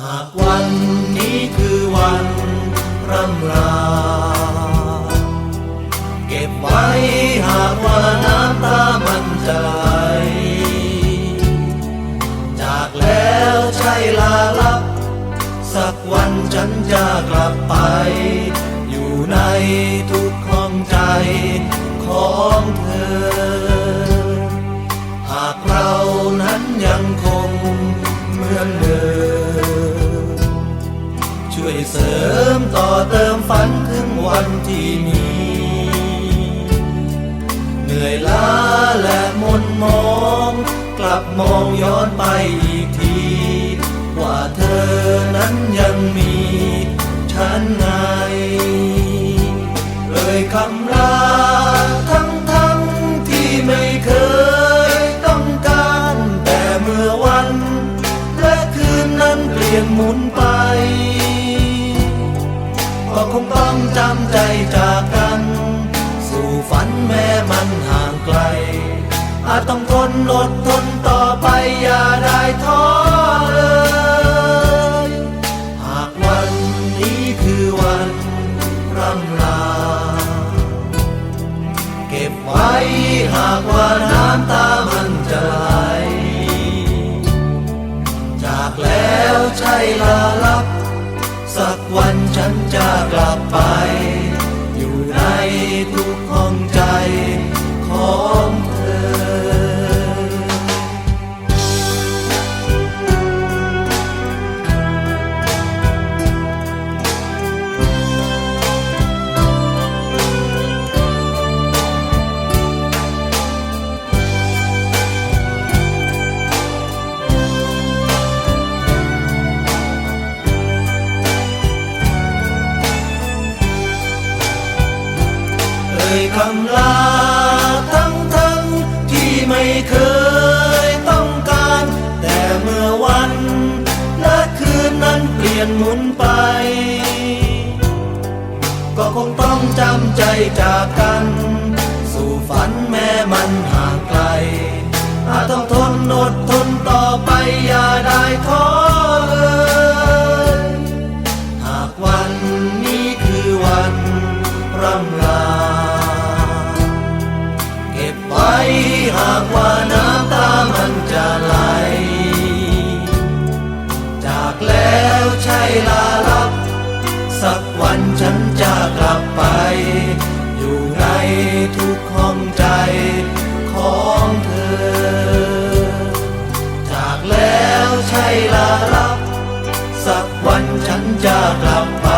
หากวันนี้คือวันร่ำลา เก็บไว้หากว่าน้ำตามันจะไหลจากแล้วใช่ลาลับ สักวันฉันจะกลับไป อยู่ในทุกห้องใจขอ เสริมต่อเติมฝันถึงวันที่มีเหนื่อยล้าและหมนมอง กลับมองย้อนไปอีกที ว่าเธอนั้นยังมี ฉันไงเอ่ยคำลาทั้งทั้งที่ไม่เคยต้องการ แต่เมื่อวัน และคืนนั้นเปลี่ยนหมุนไป ก็คงต้องจำใจจากกัน สู่ฝันแม้มันห่างไกล อาจต้องทนอดทนต่อไปอย่าได้ท้อเลย หากวันนี้คือวันร่ำลา เก็บไว้หากว่าน้ำตามันจะไหลจากแล้วใช่ลาลับสักวัน ฉันจะกลับไป คำลาทั้งทั้งที่ไม่เคยต้องการ แต่เมื่อวันและคืนนั้นเปลี่ยนหมุนไป ก็คงต้องจำใจจากกัน สู่ฝันแม้มันห่างไกล อาจต้องทนอดทนต่อไปอย่าได้ท้อเลยหากวันนี้คือวันร่ำ หากว่าน้ำตามันจะไหล จากแล้วใช่ลาลับ สักวันฉันจะกลับไป อยู่ในทุกห้องใจของเธอ จากแล้วใช่ลาลับ สักวันฉันจะกลับไป